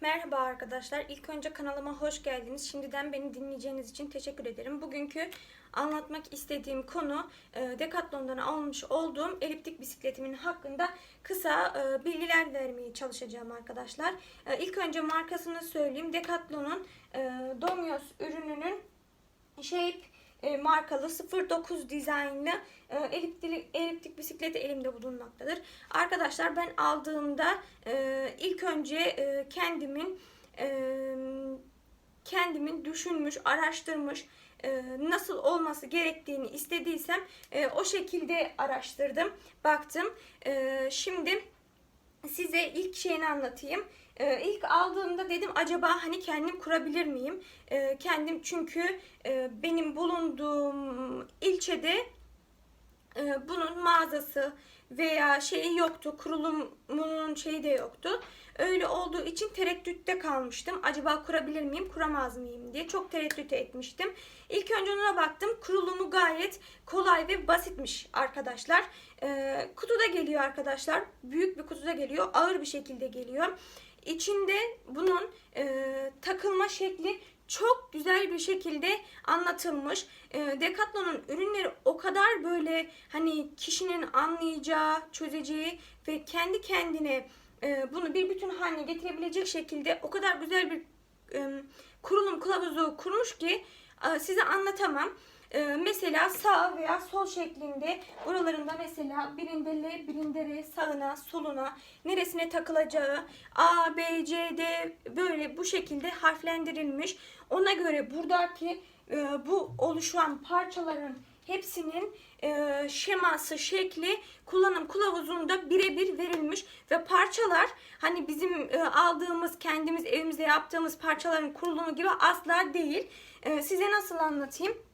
Merhaba arkadaşlar. İlk önce kanalıma hoş geldiniz. Şimdiden beni dinleyeceğiniz için teşekkür ederim. Bugünkü anlatmak istediğim konu e, Decathlon'dan almış olduğum eliptik bisikletimin hakkında kısa e, bilgiler vermeye çalışacağım arkadaşlar. E, İlk önce markasını söyleyeyim. Decathlon'un Domios ürününün Shape e, markalı 09 dizaynlı e, eliptik, eliptik bisikleti elimde bulunmaktadır. Arkadaşlar ben aldığımda e, ilk önce e, kendimin e, kendimin düşünmüş, araştırmış, e, nasıl olması gerektiğini istediysem e, o şekilde araştırdım, baktım. E, şimdi size ilk şeyini anlatayım. Ee, ilk aldığımda dedim acaba hani kendim kurabilir miyim? Ee, kendim çünkü e, benim bulunduğum ilçede e, bunun mağazası veya şeyi yoktu. Kurulumunun şeyi de yoktu. Öyle olduğu için tereddütte kalmıştım. Acaba kurabilir miyim, kuramaz mıyım diye çok tereddüt etmiştim. İlk önce ona baktım. Kurulumu gayet kolay ve basitmiş arkadaşlar. Ee, kutuda geliyor arkadaşlar. Büyük bir kutuda geliyor. Ağır bir şekilde geliyor. İçinde bunun e, takılma şekli çok güzel bir şekilde anlatılmış. E, Decathlon'un ürünleri o kadar böyle hani kişinin anlayacağı, çözeceği ve kendi kendine e, bunu bir bütün haline getirebilecek şekilde o kadar güzel bir e, kurulum kılavuzu kurmuş ki e, size anlatamam. Ee, mesela sağ veya sol şeklinde buralarında mesela birinde L, birinde R, sağına, soluna, neresine takılacağı A, B, C, D böyle bu şekilde harflendirilmiş. Ona göre buradaki e, bu oluşan parçaların hepsinin e, şeması, şekli kullanım kılavuzunda birebir verilmiş ve parçalar hani bizim e, aldığımız kendimiz evimizde yaptığımız parçaların kurulumu gibi asla değil. E, size nasıl anlatayım?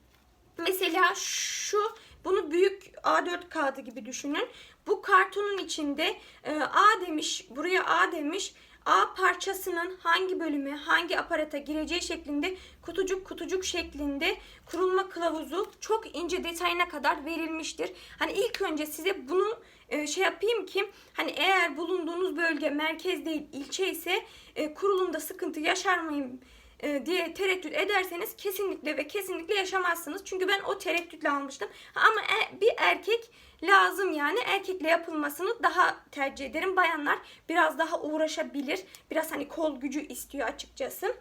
Mesela şu bunu büyük A4 kağıdı gibi düşünün. Bu kartonun içinde e, A demiş, buraya A demiş. A parçasının hangi bölüme, hangi aparata gireceği şeklinde kutucuk kutucuk şeklinde kurulma kılavuzu çok ince detayına kadar verilmiştir. Hani ilk önce size bunu e, şey yapayım ki hani eğer bulunduğunuz bölge merkez değil ilçe ise e, kurulumda sıkıntı yaşar mıyım diye tereddüt ederseniz kesinlikle ve kesinlikle yaşamazsınız. Çünkü ben o tereddütle almıştım. Ama e, bir erkek lazım yani erkekle yapılmasını daha tercih ederim. Bayanlar biraz daha uğraşabilir. Biraz hani kol gücü istiyor açıkçası.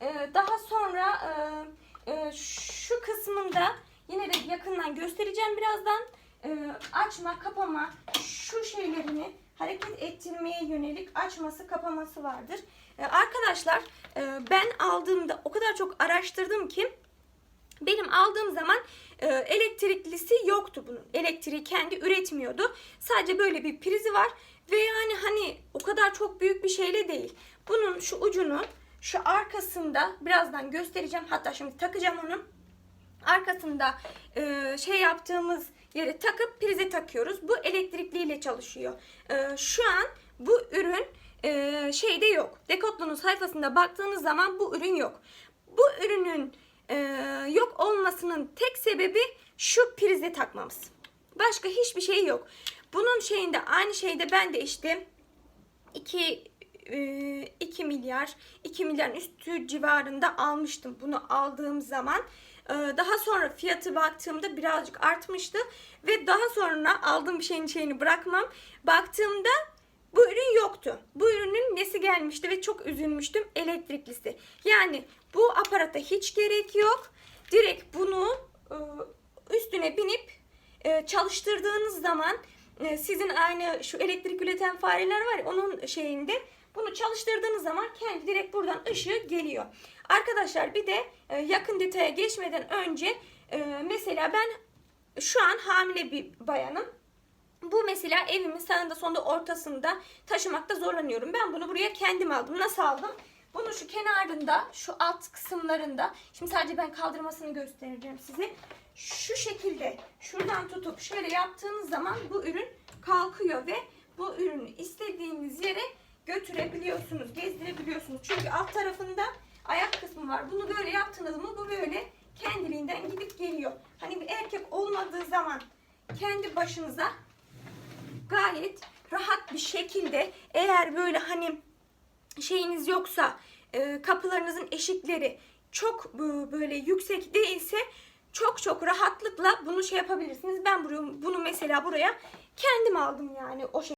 E, daha sonra e, şu kısmında yine de yakından göstereceğim birazdan. Açma, kapama şu şeylerini hareket ettirmeye yönelik açması kapaması vardır. Ee, arkadaşlar e, ben aldığımda o kadar çok araştırdım ki benim aldığım zaman e, elektriklisi yoktu bunun. Elektriği kendi üretmiyordu. Sadece böyle bir prizi var ve yani hani o kadar çok büyük bir şeyle değil. Bunun şu ucunu şu arkasında birazdan göstereceğim. Hatta şimdi takacağım onu. Arkasında e, şey yaptığımız yere takıp prize takıyoruz. Bu elektrikliyle çalışıyor. E, şu an bu ürün e, şeyde yok. Decathlon'un sayfasında baktığınız zaman bu ürün yok. Bu ürünün e, yok olmasının tek sebebi şu prize takmamız. Başka hiçbir şey yok. Bunun şeyinde aynı şeyde ben de işte 2 2 milyar 2 milyar üstü civarında almıştım bunu aldığım zaman. Daha sonra fiyatı baktığımda birazcık artmıştı ve daha sonra aldığım bir şeyin şeyini bırakmam. Baktığımda bu ürün yoktu. Bu ürünün nesi gelmişti ve çok üzülmüştüm elektriklisi. Yani bu aparata hiç gerek yok. Direkt bunu e, üstüne binip e, çalıştırdığınız zaman sizin aynı şu elektrik üreten fareler var ya onun şeyinde bunu çalıştırdığınız zaman kendi direkt buradan ışığı geliyor. Arkadaşlar bir de yakın detaya geçmeden önce mesela ben şu an hamile bir bayanım bu mesela evimin sağında sonunda ortasında taşımakta zorlanıyorum. Ben bunu buraya kendim aldım. Nasıl aldım? Bunu şu kenarında, şu alt kısımlarında, şimdi sadece ben kaldırmasını göstereceğim size. Şu şekilde şuradan tutup şöyle yaptığınız zaman bu ürün kalkıyor ve bu ürünü istediğiniz yere götürebiliyorsunuz, gezdirebiliyorsunuz. Çünkü alt tarafında ayak kısmı var. Bunu böyle yaptığınız mı bu böyle kendiliğinden gidip geliyor. Hani bir erkek olmadığı zaman kendi başınıza gayet rahat bir şekilde eğer böyle hani şeyiniz yoksa e, kapılarınızın eşikleri çok e, böyle yüksek değilse çok çok rahatlıkla bunu şey yapabilirsiniz. Ben buraya, bunu mesela buraya kendim aldım yani o şekilde.